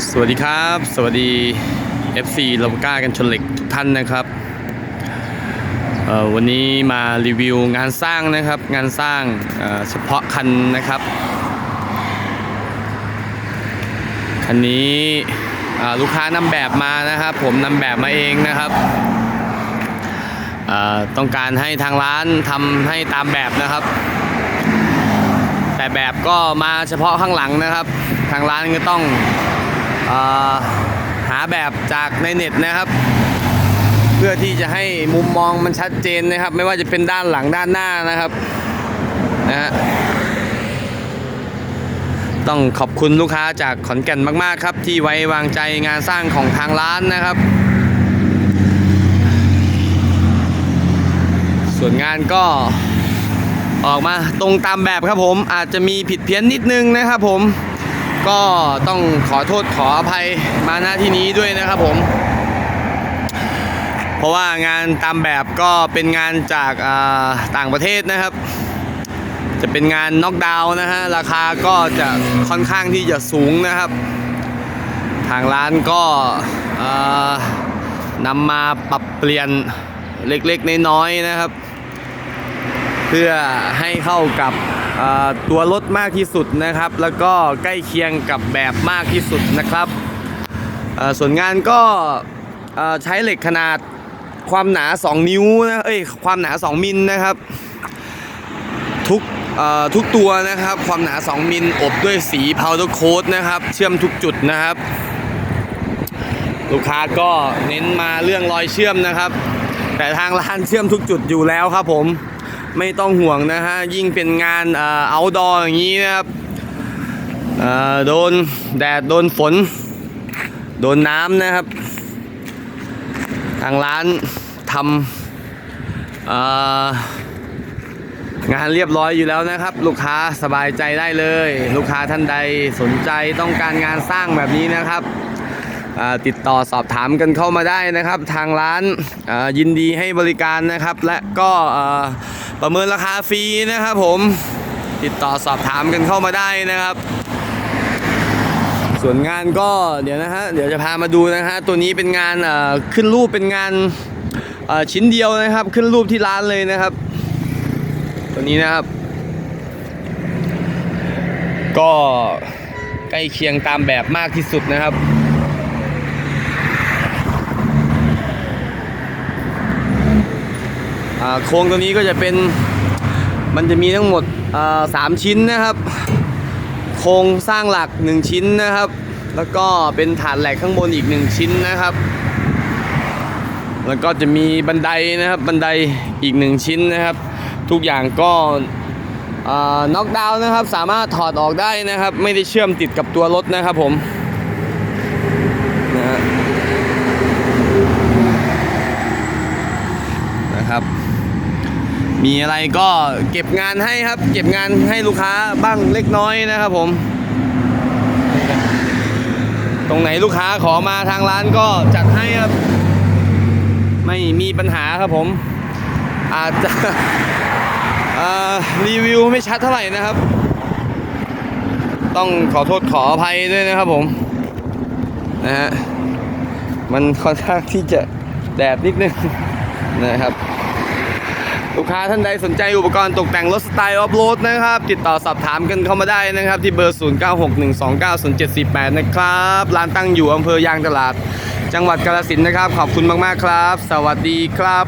สวัสดีครับ สวัสดี FC ลำก้ากันชนเหล็กทุกท่านนะครับวันนี้มารีวิวงานสร้างนะครับ งานสร้างเฉพาะคันนะครับ คันนี้ลูกค้านำแบบมานะครับ ผมนำแบบมาเองนะครับ ต้องการให้ทางร้านทำให้ตามแบบนะครับ แต่แบบก็มาเฉพาะข้างหลังนะครับ ทางร้านก็ต้อง หาแบบจากในเน็ตนะครับ เพื่อที่จะให้มุมมองมันชัดเจนนะครับ ไม่ว่าจะเป็นด้านหลังด้านหน้านะครับนะฮะต้องขอบคุณลูกค้าจากขอนแก่นมากๆครับ ที่ไว้วางใจงานสร้างของทางร้านนะครับ ส่วนงานก็ออกมาตรงตามแบบครับผมอาจจะมีผิดเพี้ยนนิดนึงนะครับผม ก็ต้องขอโทษขออภัยมาณที่นี้ด้วยนะครับผม เพราะว่างานตามแบบก็เป็นงานจากาต่างประเทศนะครับ จะเป็นงานน็อกดาวน์นะฮะราคาก็จะค่อนข้างที่จะสูงนะครับ ทางร้านก็นำมาปรับเปลี่ยนเล็กๆน้อยๆนะครับ เพื่อให้เข้ากับ ตัวรถมากที่สุดนะครับ แล้วก็ใกล้เคียงกับแบบมากที่สุดนะครับส่วนงานก็ใช้เหล็กขนาดความหนา 2 นิ้วนะเอ้ยความหนา 2 มิลนะครับ ทุกทุกตัวนะครับ ความหนา 2 มิลอบด้วยสี powder coat นะครับ เชื่อมทุกจุดนะครับ ลูกค้าก็เน้นมาเรื่องรอยเชื่อมนะครับ แต่ทางร้านเชื่อมทุกจุดอยู่แล้วครับผม ไม่ต้องห่วงนะฮะ ยิ่งเป็นงานเอ่อ outdoor อย่างนี้นะครับโดนแดด โดนฝน โดนน้ำนะครับ ทางร้านทำงานเรียบร้อยอยู่แล้วนะครับ ลูกค้าสบายใจได้เลย ลูกค้าท่านใดสนใจต้องการงานสร้างแบบนี้นะครับติดต่อสอบถามกันเข้ามาได้นะครับ ทางร้านยินดีให้บริการนะครับ และก็ ประเมินราคาฟรีนะครับผมติดต่อสอบถามกันเข้ามาได้นะครับ ส่วนงานก็เดี๋ยวนะฮะเดี๋ยวจะพามาดูนะฮะตัวนี้เป็นงานขึ้นรูปเป็นงานชิ้นเดียวนะครับ ขึ้นรูปที่ร้านเลยนะครับ ตัวนี้นะครับ ก็ใกล้เคียงตามแบบมากที่สุดนะครับ อ่า โครงตัวนี้ก็จะเป็นมันจะมีทั้งหมดสามชิ้นนะครับ โครงสร้างหลัก 1 ชิ้นนะครับ แล้วก็เป็นฐานแหลกข้างบนอีก 1 ชิ้นนะครับ แล้วก็จะมีบันไดนะครับบันไดอีก 1 ชิ้นนะครับ ทุกอย่างก็น็อกดาวน์นะครับ สามารถถอดออกได้นะครับ ไม่ได้เชื่อมติดกับตัวรถนะครับผมนะฮะนะครับ มีอะไรก็เก็บงานให้ครับ เก็บงานให้ลูกค้าบ้างเล็กน้อยนะครับผม ตรงไหนลูกค้าขอมาทางร้านก็จัดให้ครับ ไม่มีปัญหาครับผม อาจจะรีวิวไม่ชัดเท่าไหร่นะครับ ต้องขอโทษขออภัยด้วยนะครับผม นะฮะ มันค่อนข้างที่จะแดดนิดนึงนะครับ ลูกค้าท่านใดสนใจอุปกรณ์ตกแต่งรถสไตล์ออฟโรดนะครับ ติดต่อสอบถามกันเข้ามาได้นะครับ ที่เบอร์ 0961290748 นะครับ ร้านตั้งอยู่อำเภอยางตลาด จังหวัดกาฬสินธุ์นะครับ ขอบคุณมาก ๆ ครับ สวัสดีครับ